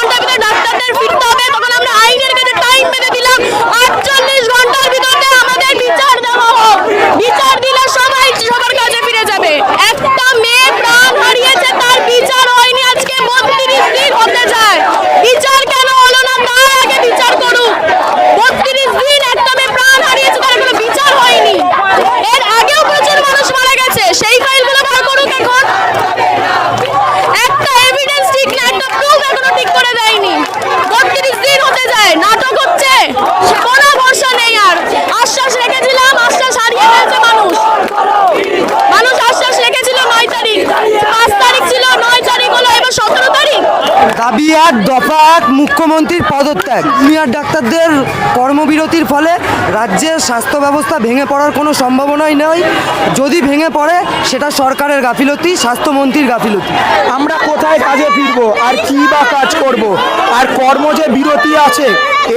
ঘন্টার ভিতরে দাবি এক দফা এক মুখ্যমন্ত্রীর পদত্যাগ। জুনিয়র ডাক্তারদের কর্মবিরতির ফলে রাজ্যের স্বাস্থ্য ব্যবস্থা ভেঙে পড়ার কোনো সম্ভাবনাই নেই। যদি ভেঙে পড়ে, সেটা সরকারের গাফিলতি, স্বাস্থ্যমন্ত্রীর গাফিলতি। আমরা কোথায় কাজে ফিরবো? আর কি বা কাজ করব? আর কর্ম যে বিরতি আছে,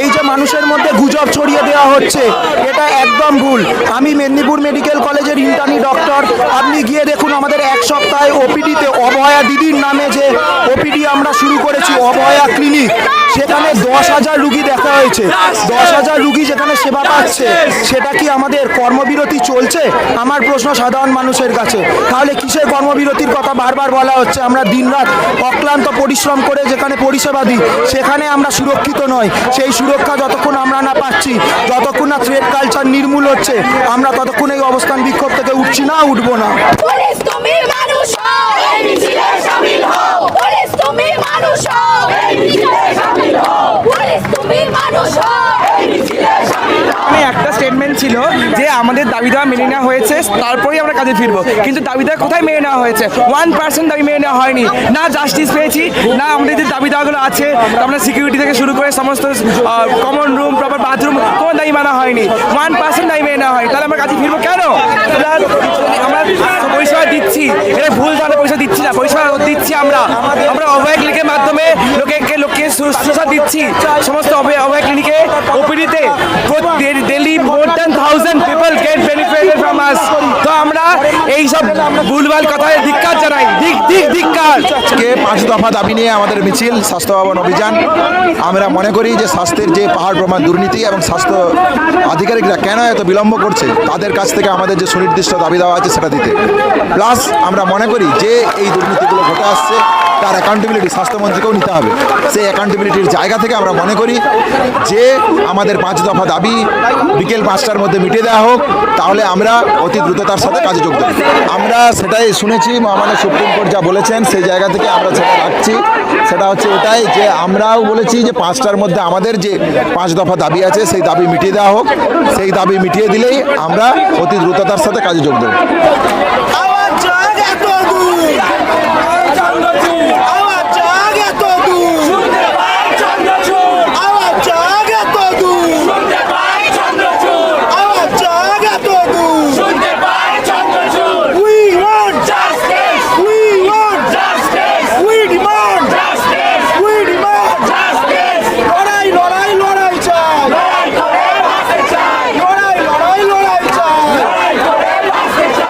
এই যে মানুষের মধ্যে গুজব ছড়িয়ে দেওয়া হচ্ছে, এটা একদম ভুল। আমি মেদিনীপুর মেডিকেল কলেজের ইন্টার্নি ডক্টর আপনি গিয়ে দেখুন আমাদের এক সপ্তাহে ওপিডিতে অভয়া দিদির নামে যে ওপিডি আমরা শুরু করেছি, অভয়া ক্লিনিক। সেখানে দশ হাজার রুগী দেখা হয়েছে। দশ হাজার রুগী যেখানে সেবা পাচ্ছে, সেটা কি আমাদের কর্মবিরতি চলছে? আমার প্রশ্ন সাধারণ মানুষের কাছে। তাহলে কিসের কর্মবিরতির কথা বারবার বলা হচ্ছে? আমরা দিনরাত অক্লান্ত পরিশ্রম করে যেখানে পরিষেবা দিই, সেখানে আমরা সুরক্ষিত নই। সেই সুরক্ষা যতক্ষণ আমরা না পাচ্ছি, যতক্ষণ না থ্রেড কালচার নির্মূল হচ্ছে, আমরা ততক্ষণ এই অবস্থান বিক্ষোভ থেকে উঠছি না, উঠবো না। ছিল যে আমাদের দাবি দেওয়া মেনে নেওয়া হয়েছে, তারপরেই আমরা কাজে ফিরবো। কিন্তু দাবি দেওয়া কোথায় মেনে নেওয়া হয়েছে? ওয়ান পার্সেন্ট দাবি মেনে নেওয়া হয়নি। না জাস্টিস পেয়েছি, না আমাদের যে দাবি দেওয়াগুলো আছে, আমরা সিকিউরিটি থেকে শুরু করে সমস্ত কমন রুম প্রপার বাথরুম কোনো দাবি মানা হয়নি। ওয়ান পার্সেন্ট দাবি মেনে নেওয়া হয় তাহলে আমরা কাজে ফিরবো কেন? আমরা পরিষেবা দিচ্ছি। এটা ভুল ধরনের পরিষেবা দিচ্ছি না। পরিষেবা দিচ্ছি আমরা। আমরা অভয় ক্লিনিকের মাধ্যমে লোকে লোককে সুস্থতা দিচ্ছি। সমস্ত অভয় ভুলভাল কথায় ধিক্কার জানাই। দিক দিক ধিক্কার। আজকে পাঁচ দফা দাবি নিয়ে আমাদের মিছিল, স্বাস্থ্য ভবন অভিযান। আমরা মনে করি যে স্বাস্থ্যের যে পাহাড় প্রমাণ দুর্নীতি এবং স্বাস্থ্য আধিকারিকরা কেন এত বিলম্ব করছে, তাদের কাছ থেকে আমাদের যে সুনির্দিষ্ট দাবি দেওয়া আছে সেটা দিতে। প্লাস আমরা মনে করি যে এই দুর্নীতিগুলো ঘটে আসছে তার অ্যাকাউন্টেবিলিটি স্বাস্থ্যমন্ত্রীকেও নিতে হবে। সেই অ্যাকাউন্টেবিলিটির জায়গা থেকে আমরা মনে করি যে আমাদের পাঁচ দফা দাবি বিকেল পাঁচটার মধ্যে মিটিয়ে দেওয়া হোক, তাহলে আমরা অতি দ্রুততার সাথে কাজে যোগ দেব। আমরা সেটাই শুনেছি আমাদের সুপ্রিম কোর্ট যা বলেছেন, সেই জায়গা থেকে আমরা সেটা রাখছি। সেটা হচ্ছে এটাই যে আমরাও বলেছি যে পাঁচটার মধ্যে আমাদের যে পাঁচ দফা দাবি আছে, সেই দাবি মিটিয়ে দেওয়া হোক। সেই দাবি মিটিয়ে দিলেই আমরা অতি দ্রুততার সাথে কাজে যোগ দেবো।